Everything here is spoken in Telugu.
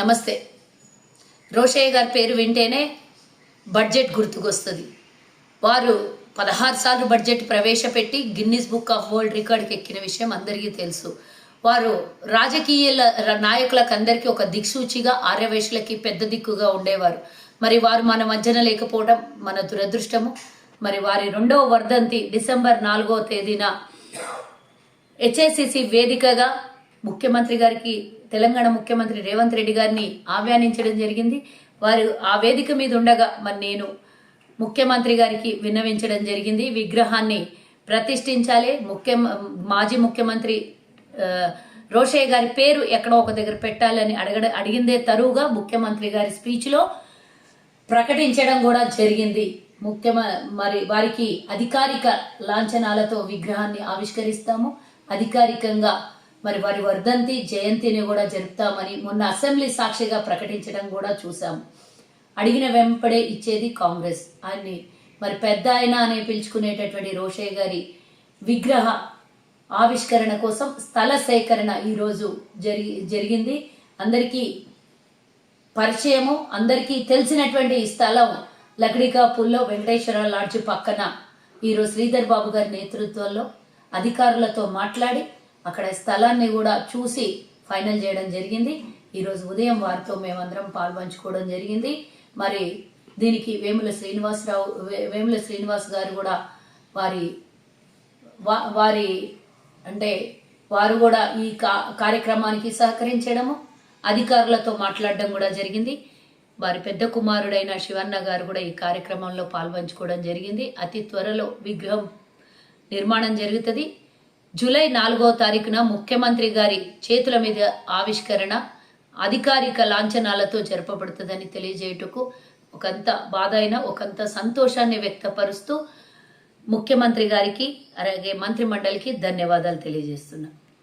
నమస్తే. రోషయ్య గారి పేరు వింటేనే బడ్జెట్ గుర్తుకొస్తుంది. వారు పదహారు సార్లు బడ్జెట్ ప్రవేశపెట్టి గిన్నిస్ బుక్ ఆఫ్ వరల్డ్ రికార్డ్కి ఎక్కిన విషయం అందరికీ తెలుసు. వారు రాజకీయ నాయకులకు అందరికీ ఒక దిక్సూచిగా ఆర్యవేశులకి పెద్ద దిక్కుగా ఉండేవారు. మరి వారు మన మధ్యన లేకపోవడం మన దురదృష్టము. మరి వారి రెండవ వర్ధంతి డిసెంబర్ నాలుగో తేదీన హెచ్ఏసిసి వేదికగా ముఖ్యమంత్రి గారికి తెలంగాణ ముఖ్యమంత్రి రేవంత్ రెడ్డి గారిని ఆహ్వానించడం జరిగింది. వారు ఆ వేదిక మీద ఉండగా మరి నేను ముఖ్యమంత్రి గారికి విన్నవించడం జరిగింది. విగ్రహాన్ని ప్రతిష్ఠించాలి. ముఖ్య మాజీ ముఖ్యమంత్రి రోషయ్య గారి పేరు ఎక్కడో ఒక దగ్గర పెట్టాలని అడగ అడిగిందే తరువుగా ముఖ్యమంత్రి గారి స్పీచ్లో ప్రకటించడం కూడా జరిగింది. ముఖ్యమ మరి వారికి అధికారిక లాంఛనాలతో విగ్రహాన్ని ఆవిష్కరిస్తాము. అధికారికంగా మరి వారి వర్ధంతి జయంతిని కూడా జరుపుతామని మొన్న అసెంబ్లీ సాక్షిగా ప్రకటించడం కూడా చూసాము అడిగిన వెంపడే ఇచ్చేది కాంగ్రెస్. అని మరి పెద్ద ఆయన అనే పిలుచుకునేటటువంటి రోషయ్య గారి విగ్రహ ఆవిష్కరణ కోసం స్థల సేకరణ ఈరోజు జరిగి జరిగింది. అందరికీ పరిచయము అందరికీ తెలిసినటువంటి ఈ స్థలం లక్డికాపూల్లో వెంకటేశ్వర లాడ్జ్ పక్కన. ఈరోజు శ్రీధర్ బాబు గారి నేతృత్వంలో అధికారులతో మాట్లాడి అక్కడ స్థలాన్ని కూడా చూసి ఫైనల్ చేయడం జరిగింది. ఈరోజు ఉదయం వారితో మేమందరం పాల్పంచుకోవడం జరిగింది. మరి దీనికి వేముల శ్రీనివాసరావు వే- వేముల శ్రీనివాస్ గారు కూడా వారి వారి అంటే వారు కూడా ఈ కార్యక్రమానికి సహకరించడము అధికారులతో మాట్లాడడం కూడా జరిగింది. వారి పెద్ద కుమారుడైన శివన్న గారు కూడా ఈ కార్యక్రమంలో పాల్పంచుకోవడం జరిగింది. అతి త్వరలో విగ్రహం నిర్మాణం జరుగుతుంది. జూలై నాలుగో తారీఖున ముఖ్యమంత్రి గారి చేతుల మీద ఆవిష్కరణ అధికారిక లాంఛనాలతో జరపబడుతుందని తెలియజేయుటకు ఒకంత బాధ అయినా ఒకంత సంతోషాన్ని వ్యక్తపరుస్తూ ముఖ్యమంత్రి గారికి అలాగే మంత్రి మండలికి ధన్యవాదాలు తెలియజేస్తున్నా.